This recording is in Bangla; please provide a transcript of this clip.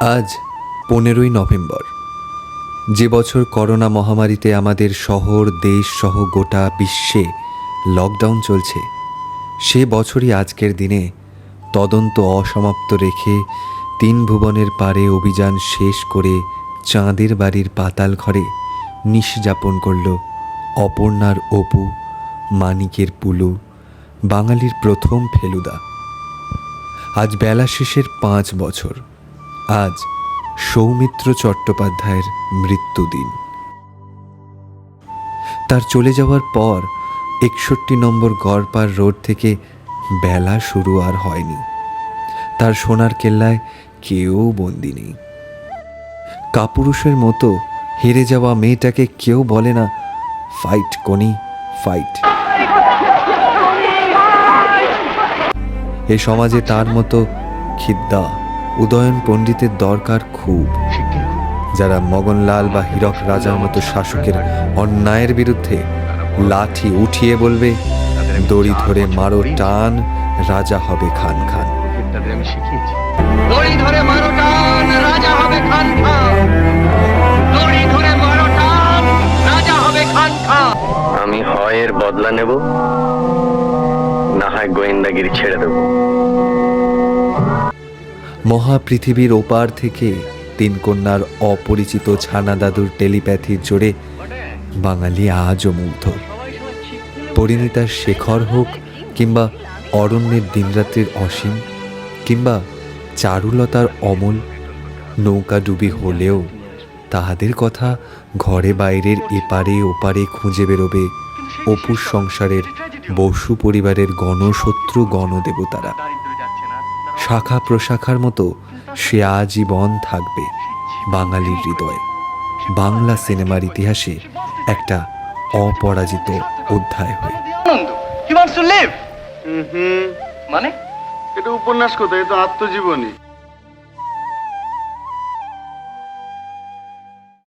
আজ পনেরোই নভেম্বর। যে বছর করোনা মহামারীতে আমাদের শহর, দেশ সহ গোটা বিশ্বে লকডাউন চলছে, সে বছরই আজকের দিনে তদন্ত অসমাপ্ত রেখে তিন ভুবনের পারে অভিযান শেষ করে চাঁদের বাড়ির পাতাল ঘরে নিশ যাপন করল অপর্ণার অপু, মানিকের পুলু, বাঙালির প্রথম ফেলুদা। আজ বেলা শেষের পাঁচ বছর। আজ সৌমিত্র চট্টোপাধ্যায়ের মৃত্যুদিন। তার চলে যাওয়ার পর একষট্টি নম্বর গড়পার রোড থেকে বেলা শুরু আর হয়নি। তার সোনার কেল্লায় কেউ বন্দি নেই। কাপুরুষের মতো হেরে যাওয়া মেয়েটাকে কেউ বলে না, ফাইট, কোনি, ফাইট। এ সমাজে তার মতো খিদ্দা উদয়ন পণ্ডিতের দরকার খুব। যারা মগনলাল বা হীরক রাজার মতো শাসকের অন্যায়ের বিরুদ্ধে লাঠি উঠিয়ে বলবে দড়ি ধরে মারো টান রাজা হবে খান খান। আমি শিখিয়েছি দড়ি ধরে মারো টান রাজা হবে খান খান। দড়ি ধরে মারো টান রাজা হবে খান খান। আমি হয় এর বদলা নেব না হয় গোয়েন্দাগিরি ছেড়ে দেবো। মহাপৃথিবীর ওপার থেকে তিন কন্যার অপরিচিত ছানা দাদুর টেলিপ্যাথির জোরে বাঙালি আজও মুগ্ধ। পরিণীতার শেখর হোক কিংবা অরণ্যের দিনরাত্রির অসীম কিংবা চারুলতার অমল নৌকাডুবি হলেও তাহাদের কথা ঘরে বাইরের এপারে ওপারে খুঁজে বেরোবে অপুর সংসারের, বসু পরিবারের গণশত্রু গণদেবতারা। শাখা প্রশাখার মতো সে আজীবন থাকবে বাঙালির হৃদয়ে। বাংলা সিনেমার ইতিহাসে একটা অপরাজিত অধ্যায় হয়ে। Anand he wants to live মানে? এটা উপন্যাস কোথায়? এটা আত্মজীবনী।